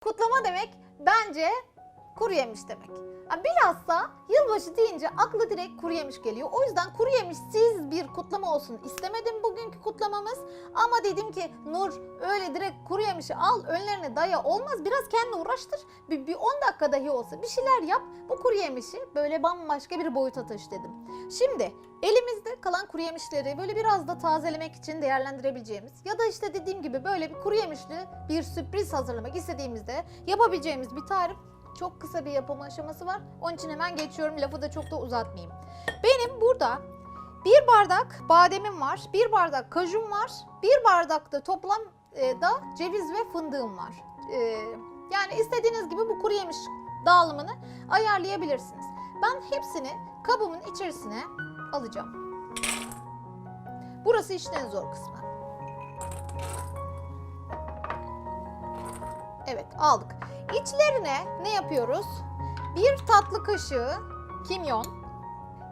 Kutlama demek bence kuru yemiş demek. Ha, Bilhassa yılbaşı deyince akla direkt kuru yemiş geliyor. O yüzden kuru yemişsiz bir kutlama olsun istemedim bugünkü kutlamamız. Ama dedim ki Nur öyle direkt kuru yemişi al önlerine daya olmaz. Biraz kendini uğraştır. Bir, bir 10 dakika dahi olsa bir şeyler yap. Bu kuru yemişi böyle bambaşka bir boyuta taşı dedim. Şimdi elimizde kalan kuru yemişleri böyle biraz da tazelemek için değerlendirebileceğimiz ya da işte dediğim gibi böyle bir kuru yemişli bir sürpriz hazırlamak istediğimizde yapabileceğimiz bir tarif çok kısa bir yapım aşaması var. Onun için hemen geçiyorum. Lafı da çok da uzatmayayım. Benim burada bir bardak bademim var, bir bardak kajum var, bir bardak da toplam e, da ceviz ve fındığım var. E, yani istediğiniz gibi bu kuru yemiş dağılımını ayarlayabilirsiniz. Ben hepsini kabımın içerisine alacağım. Burası işin en zor kısmı. Evet aldık. İçlerine ne yapıyoruz? Bir tatlı kaşığı kimyon,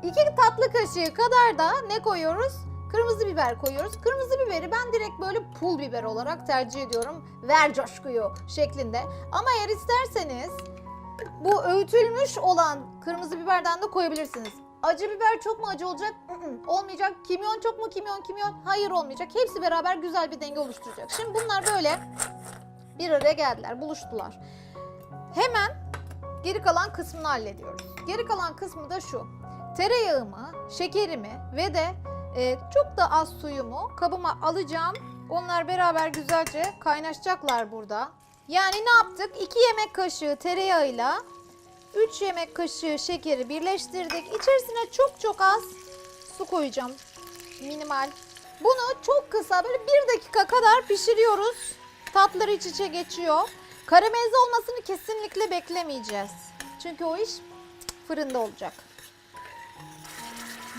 iki tatlı kaşığı kadar da ne koyuyoruz? Kırmızı biber koyuyoruz. Kırmızı biberi ben direkt böyle pul biber olarak tercih ediyorum. Ver coşkuyu şeklinde. Ama eğer isterseniz bu öğütülmüş olan kırmızı biberden de koyabilirsiniz. Acı biber çok mu acı olacak? Olmayacak. Kimyon çok mu kimyon kimyon? Hayır olmayacak. Hepsi beraber güzel bir denge oluşturacak. Şimdi bunlar böyle bir araya geldiler, buluştular. Hemen geri kalan kısmını hallediyoruz. Geri kalan kısmı da şu. Tereyağımı, şekerimi ve de e, çok da az suyumu kabıma alacağım. Onlar beraber güzelce kaynaşacaklar burada. Yani ne yaptık? 2 yemek kaşığı tereyağıyla 3 yemek kaşığı şekeri birleştirdik. İçerisine çok çok az su koyacağım. Minimal. Bunu çok kısa böyle 1 dakika kadar pişiriyoruz. Tatları iç içe geçiyor. Karamelize olmasını kesinlikle beklemeyeceğiz. Çünkü o iş fırında olacak.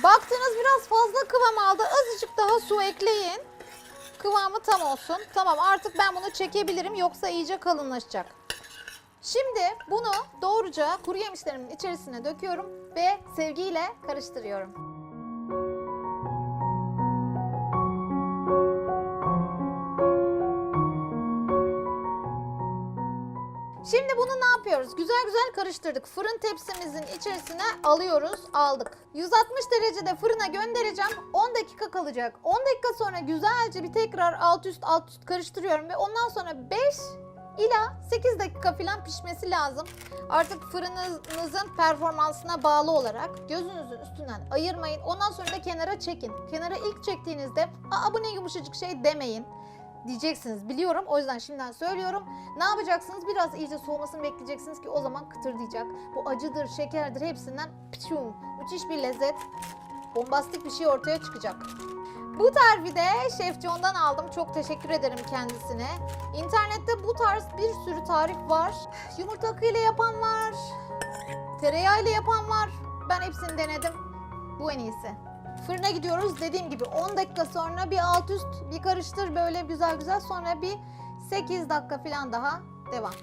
Baktınız biraz fazla kıvam aldı. Azıcık daha su ekleyin. Kıvamı tam olsun. Tamam artık ben bunu çekebilirim yoksa iyice kalınlaşacak. Şimdi bunu doğruca kuru yemişlerimin içerisine döküyorum ve sevgiyle karıştırıyorum. Şimdi bunu ne yapıyoruz? Güzel güzel karıştırdık. Fırın tepsimizin içerisine alıyoruz. Aldık. 160 derecede fırına göndereceğim. 10 dakika kalacak. 10 dakika sonra güzelce bir tekrar alt üst alt üst karıştırıyorum ve ondan sonra 5 ila 8 dakika falan pişmesi lazım. Artık fırınınızın performansına bağlı olarak gözünüzün üstünden ayırmayın. Ondan sonra da kenara çekin. Kenara ilk çektiğinizde aa bu ne yumuşacık şey demeyin diyeceksiniz biliyorum. O yüzden şimdiden söylüyorum. Ne yapacaksınız? Biraz iyice soğumasını bekleyeceksiniz ki o zaman kıtırdayacak. Bu acıdır, şekerdir hepsinden piçum, müthiş bir lezzet, bombastik bir şey ortaya çıkacak. Bu tarifi de Şef John'dan aldım. Çok teşekkür ederim kendisine. İnternette bu tarz bir sürü tarif var. Yumurta akıyla yapan var. Tereyağıyla yapan var. Ben hepsini denedim. Bu en iyisi. Fırına gidiyoruz. Dediğim gibi 10 dakika sonra bir alt üst bir karıştır böyle güzel güzel. Sonra bir 8 dakika falan daha devam.